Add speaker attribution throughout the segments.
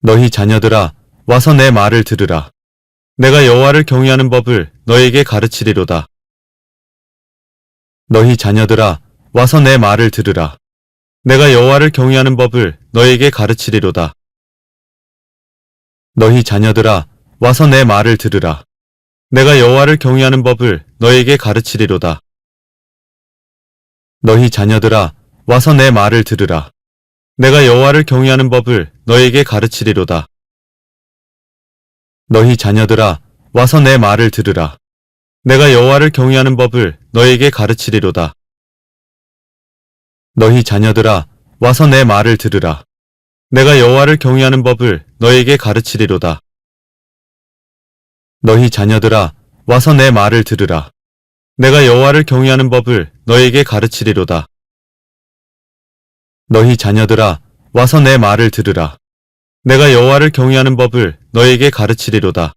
Speaker 1: 너희 자녀들아 와서 내 말을 들으라. 내가 여호와를 경외하는 법을 너에게 가르치리로다. 너희 자녀들아 와서 내 말을 들으라. 내가 여호와를 경외하는 법을 너에게 가르치리로다. 너희 자녀들아 와서 내 말을 들으라. 내가 여호와를 경외하는 법을 너에게 가르치리로다. 너희 자녀들아 와서 내 말을 들으라. 내가 여호와를 경외하는 법을 너에게 가르치리로다. 너희 자녀들아 와서 내 말을 들으라. 내가 여호와를 경외하는 법을 너에게 가르치리로다. 너희 자녀들아 와서 내 말을 들으라. 내가 여호와를 경외하는 법을 너에게 가르치리로다. 너희 자녀들아 와서 내 말을 들으라. 내가 여호와를 경외하는 법을 너에게 가르치리로다. 너희 자녀들아 와서 내 말을 들으라. 내가 여호와를 경외하는 법을 너에게 가르치리로다.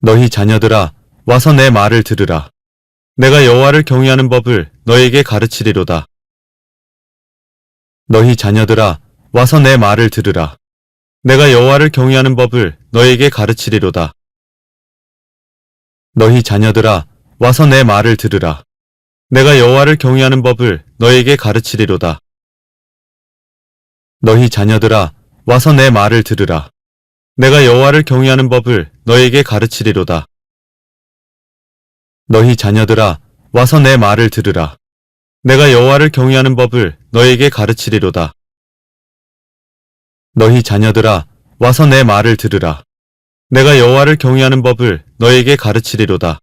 Speaker 1: 너희 자녀들아 와서 내 말을 들으라. 내가 여호와를 경외하는 법을 너에게 가르치리로다. 너희 자녀들아 와서 내 말을 들으라. 내가 여호와를 경외하는 법을 너에게 가르치리로다. 너희 자녀들아 와서 내 말을 들으라. 내가 여호와를 경외하는 법을 너에게 가르치리로다. 너희 자녀들아 와서 내 말을 들으라. 내가 여호와를 경외하는 법을 너에게 가르치리로다. 너희 자녀들아 와서 내 말을 들으라. 내가 여호와를 경외하는 법을 너에게 가르치리로다. 너희 자녀들아 와서 내 말을 들으라. 내가 여호와를 경외하는 법을 너에게 가르치리로다.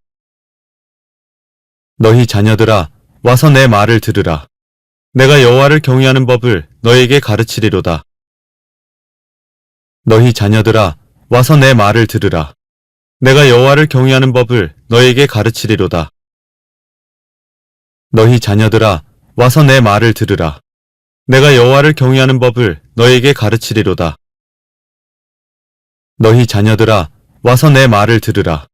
Speaker 1: 너희 자녀들아 와서 내 말을 들으라. 내가 여호와를 경외하는 법을 너에게 가르치리로다. 너희 자녀들아 와서 내 말을 들으라. 내가 여호와를 경외하는 법을 너에게 가르치리로다. 너희 자녀들아 와서 내 말을 들으라. 내가 여호와를 경외하는 법을 너에게 가르치리로다. 너희 자녀들아 와서 내 말을 들으라.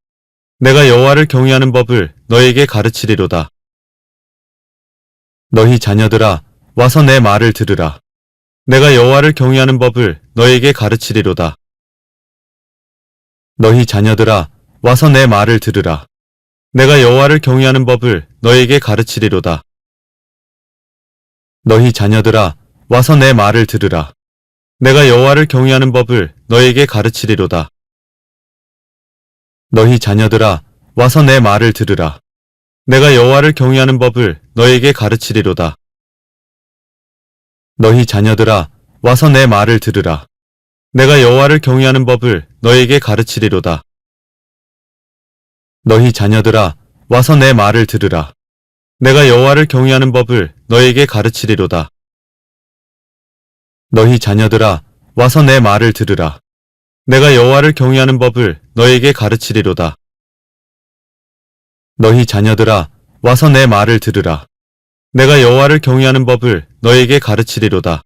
Speaker 1: 내가 여호와를 경외하는 법을 너에게 가르치리로다. 너희 자녀들아 와서 내 말을 들으라. 내가 여호와를 경외하는 법을 너에게 가르치리로다. 너희 자녀들아 와서 내 말을 들으라. 내가 여호와를 경외하는 법을 너에게 가르치리로다. 너희 자녀들아 와서 내 말을 들으라. 내가 여호와를 경외하는 법을 너에게 가르치리로다. 너희 자녀들아 와서 내 말을 들으라. 내가 여호와를 경외하는 법을 너에게 가르치리로다. 너희 자녀들아 와서 내 말을 들으라. 내가 여호와를 경외하는 법을 너에게 가르치리로다. 너희 자녀들아 와서 내 말을 들으라. 내가 여호와를 경외하는 법을 너에게 가르치리로다. 너희 자녀들아 와서 내 말을 들으라. 내가 여호와를 경외하는 법을 너에게 가르치리로다. 너희 자녀들아 와서 내 말을 들으라. 내가 여호와를 경외하는 법을 너에게 가르치리로다.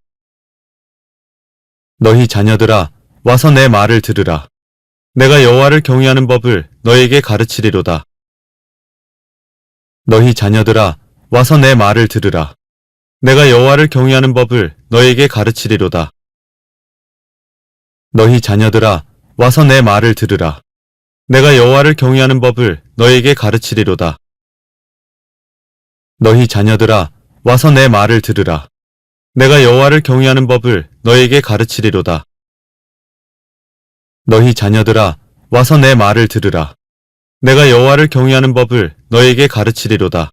Speaker 1: 너희 자녀들아 와서 내 말을 들으라. 내가 여호와를 경외하는 법을 너에게 가르치리로다. 너희 자녀들아 와서 내 말을 들으라. 내가 여호와를 경외하는 법을 너에게 가르치리로다. 너희 자녀들아 와서 내 말을 들으라. 내가 여호와를 경외하는 법을 너에게 가르치리로다. 너희 자녀들아 와서 내 말을 들으라. 내가 여호와를 경외하는 법을 너에게 가르치리로다. 너희 자녀들아 와서 내 말을 들으라. 내가 여호와를 경외하는 법을 너에게 가르치리로다.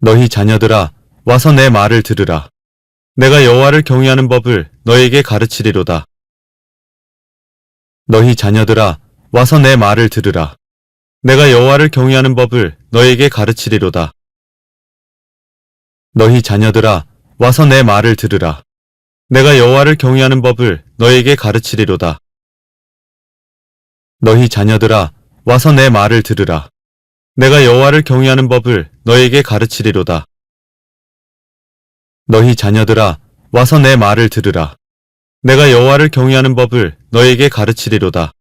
Speaker 1: 너희 자녀들아 와서 내 말을 들으라. 내가 여호와를 경외하는 법을 너에게 가르치리로다. 너희 자녀들아 와서 내 말을 들으라. 내가 여호와를 경외하는 법을 너에게 가르치리로다. 너희 자녀들아 와서 내 말을 들으라. 내가 여호와를 경외하는 법을 너에게 가르치리로다. 너희 자녀들아 와서 내 말을 들으라. 내가 여호와를 경외하는 법을 너에게 가르치리로다. 너희 자녀들아 와서 내 말을 들으라. 내가 여호와를 경외하는 법을 너에게 가르치리로다.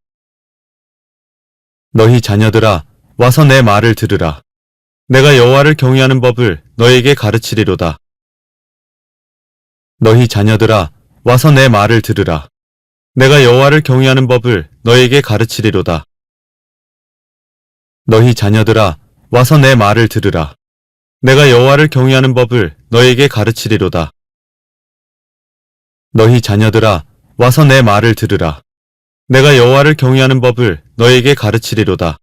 Speaker 1: 너희 자녀들아 와서 내 말을 들으라. 내가 여호와를 경외하는 법을 너에게 가르치리로다. 너희 자녀들아 와서 내 말을 들으라. 내가 여호와를 경외하는 법을 너에게 가르치리로다. 너희 자녀들아, 와서 내 말을 들으라. 내가 여호와를 경외하는 법을 너에게 가르치리로다. 너희 자녀들아, 와서 내 말을 들으라. 내가 여호와를 경외하는 법을 너에게 가르치리로다.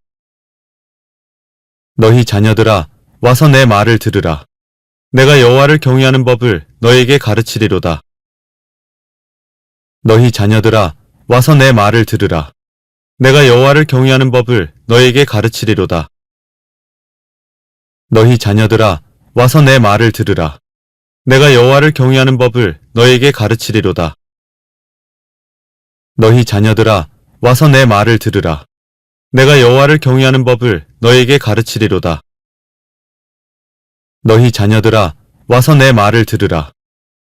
Speaker 1: 너희 자녀들아, 와서 내 말을 들으라. 내가 여호와를 경외하는 법을 너에게 가르치리로다. 너희 자녀들아, 와서 내 말을 들으라. 내가 여호와를 경외하는 법을 너에게 가르치리로다. 너희 자녀들아, 와서 내 말을 들으라. 내가 여호와를 경외하는 법을 너에게 가르치리로다. 너희 자녀들아, 와서 내 말을 들으라. 내가 여호와를 경외하는 법을 너에게 가르치리로다. 너희 자녀들아, 와서 내 말을 들으라.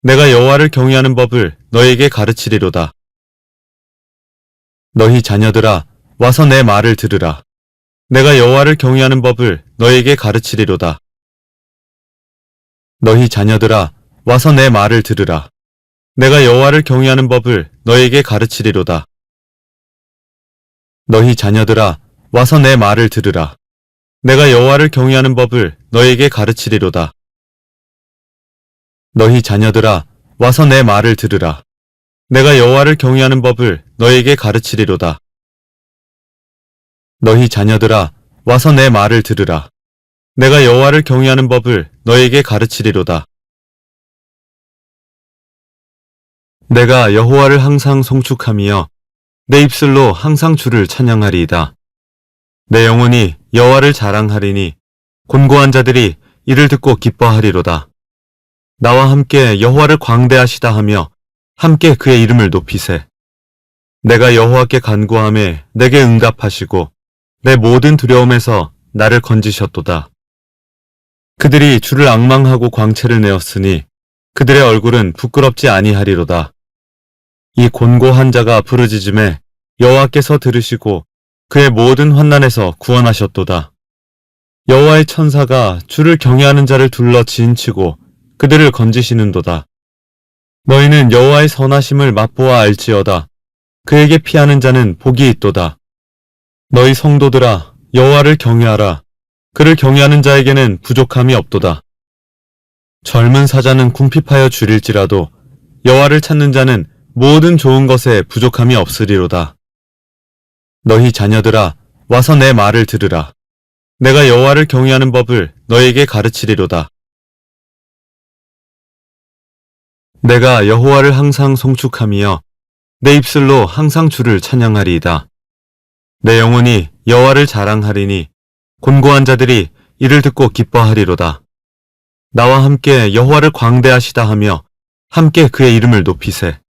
Speaker 1: 내가 여호와를 경외하는 법을 너에게 가르치리로다. 너희 자녀들아, 와서 내 말을 들으라. 내가 여호와를 경외하는 법을 너에게 가르치리로다. 너희 자녀들아, 와서 내 말을 들으라. 내가 여호와를 경외하는 법을 너에게 가르치리로다. 너희 자녀들아, 와서 내 말을 들으라. 내가 여호와를 경외하는 법을 너에게 가르치리로다. 너희 자녀들아, 와서 내 말을 들으라. 내가 여호와를 경외하는 법을 너에게 가르치리로다. 너희 자녀들아, 와서 내 말을 들으라. 내가 여호와를 경외하는 법을 너에게 가르치리로다. 내가 여호와를 항상 송축하며 내 입술로 항상 주를 찬양하리이다. 내 영혼이 여호와를 자랑하리니 곤고한 자들이 이를 듣고 기뻐하리로다. 나와 함께 여호와를 광대하시다 하며 함께 그의 이름을 높이세. 내가 여호와께 간구함에 내게 응답하시고 내 모든 두려움에서 나를 건지셨도다. 그들이 주를 악망하고 광채를 내었으니 그들의 얼굴은 부끄럽지 아니하리로다. 이 곤고한 자가 부르짖음에 여호와께서 들으시고 그의 모든 환난에서 구원하셨도다. 여호와의 천사가 주를 경외하는 자를 둘러 지인치고 그들을 건지시는도다. 너희는 여호와의 선하심을 맛보아 알지어다. 그에게 피하는 자는 복이 있도다. 너희 성도들아 여호와를 경외하라. 그를 경외하는 자에게는 부족함이 없도다. 젊은 사자는 궁핍하여 줄일지라도 여호와를 찾는 자는 모든 좋은 것에 부족함이 없으리로다. 너희 자녀들아 와서 내 말을 들으라. 내가 여호와를 경외하는 법을 너에게 가르치리로다. 내가 여호와를 항상 송축하며 내 입술로 항상 주를 찬양하리이다. 내 영혼이 여호와를 자랑하리니 곤고한 자들이 이를 듣고 기뻐하리로다. 나와 함께 여호와를 광대하시다 하며 함께 그의 이름을 높이세.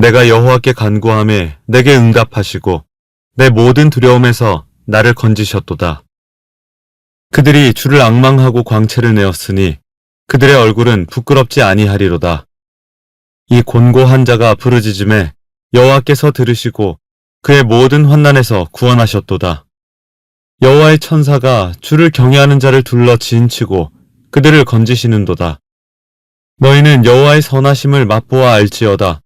Speaker 1: 내가 여호와께 간구함에 내게 응답하시고 내 모든 두려움에서 나를 건지셨도다. 그들이 주를 악망하고 광채를 내었으니 그들의 얼굴은 부끄럽지 아니하리로다. 이 곤고한 자가 부르짖음에 여호와께서 들으시고 그의 모든 환난에서 구원하셨도다. 여호와의 천사가 주를 경외하는 자를 둘러 지인치고 그들을 건지시는도다. 너희는 여호와의 선하심을 맛보아 알지어다.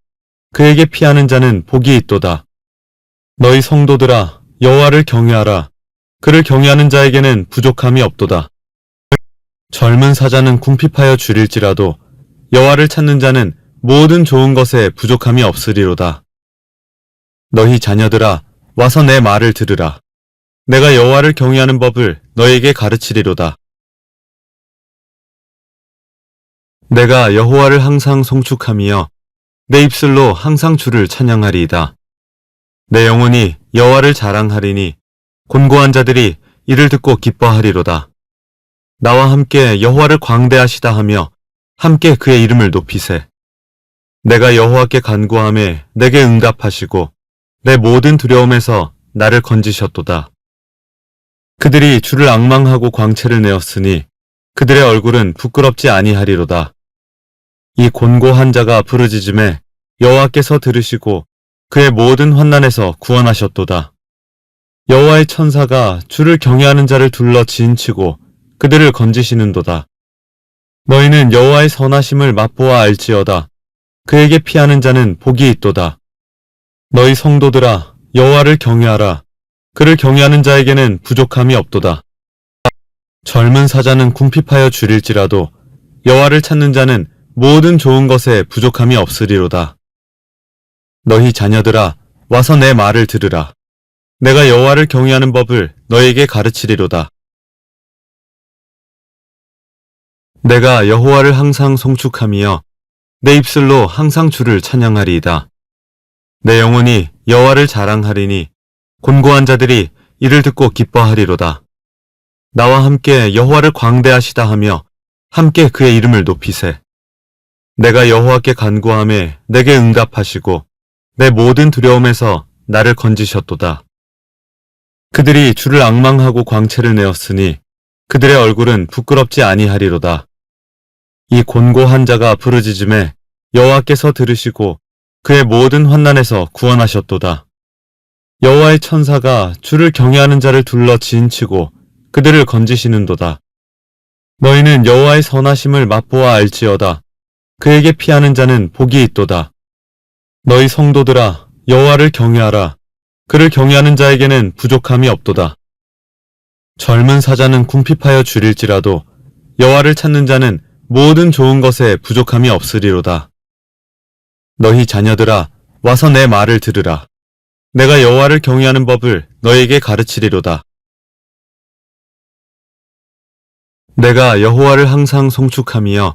Speaker 1: 그에게 피하는 자는 복이 있도다. 너희 성도들아 여호와를 경외하라. 그를 경외하는 자에게는 부족함이 없도다. 젊은 사자는 궁핍하여 줄일지라도 여호와를 찾는 자는 모든 좋은 것에 부족함이 없으리로다. 너희 자녀들아 와서 내 말을 들으라. 내가 여호와를 경외하는 법을 너에게 가르치리로다. 내가 여호와를 항상 송축하며 내 입술로 항상 주를 찬양하리이다. 내 영혼이 여호와를 자랑하리니 곤고한 자들이 이를 듣고 기뻐하리로다. 나와 함께 여호와를 광대하시다 하며 함께 그의 이름을 높이세. 내가 여호와께 간구함에 내게 응답하시고 내 모든 두려움에서 나를 건지셨도다. 그들이 주를 악망하고 광채를 내었으니 그들의 얼굴은 부끄럽지 아니하리로다. 이 곤고한 자가 부르짖음에 여호와께서 들으시고 그의 모든 환난에서 구원하셨도다. 여호와의 천사가 주를 경외하는 자를 둘러 지인치고 그들을 건지시는도다. 너희는 여호와의 선하심을 맛보아 알지어다. 그에게 피하는 자는 복이 있도다. 너희 성도들아 여호와를 경외하라. 그를 경외하는 자에게는 부족함이 없도다. 젊은 사자는 궁핍하여 줄일지라도 여호와를 찾는 자는 모든 좋은 것에 부족함이 없으리로다. 너희 자녀들아 와서 내 말을 들으라. 내가 여호와를 경외하는 법을 너에게 가르치리로다. 내가 여호와를 항상 송축하며 내 입술로 항상 주를 찬양하리이다. 내 영혼이 여호와를 자랑하리니 곤고한 자들이 이를 듣고 기뻐하리로다. 나와 함께 여호와를 광대하시다 하며 함께 그의 이름을 높이세. 내가 여호와께 간구함에 내게 응답하시고 내 모든 두려움에서 나를 건지셨도다. 그들이 주를 악망하고 광채를 내었으니 그들의 얼굴은 부끄럽지 아니하리로다. 이 곤고한 자가 부르짖음에 여호와께서 들으시고 그의 모든 환난에서 구원하셨도다. 여호와의 천사가 주를 경외하는 자를 둘러 지인치고 그들을 건지시는도다. 너희는 여호와의 선하심을 맛보아 알지어다. 그에게 피하는 자는 복이 있도다. 너희 성도들아 여호와를 경외하라. 그를 경외하는 자에게는 부족함이 없도다. 젊은 사자는 궁핍하여 줄일지라도 여호와를 찾는 자는 모든 좋은 것에 부족함이 없으리로다. 너희 자녀들아 와서 내 말을 들으라. 내가 여호와를 경외하는 법을 너에게 가르치리로다. 내가 여호와를 항상 송축하며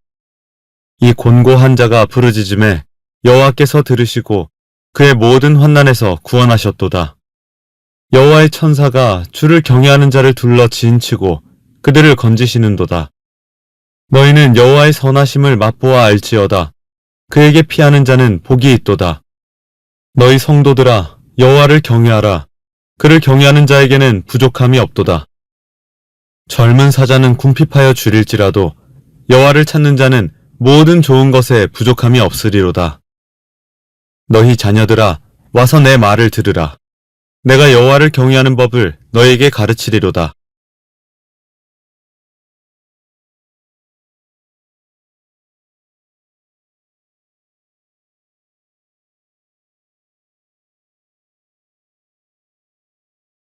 Speaker 1: 이 곤고한 자가 부르짖음에 여호와께서 들으시고 그의 모든 환난에서 구원하셨도다. 여호와의 천사가 주를 경외하는 자를 둘러 지인치고 그들을 건지시는도다. 너희는 여호와의 선하심을 맛보아 알지어다. 그에게 피하는 자는 복이 있도다. 너희 성도들아 여호와를 경외하라. 그를 경외하는 자에게는 부족함이 없도다. 젊은 사자는 궁핍하여 줄일지라도 여호와를 찾는 자는 모든 좋은 것에 부족함이 없으리로다. 너희 자녀들아 와서 내 말을 들으라. 내가 여호와를 경외하는 법을 너에게 가르치리로다.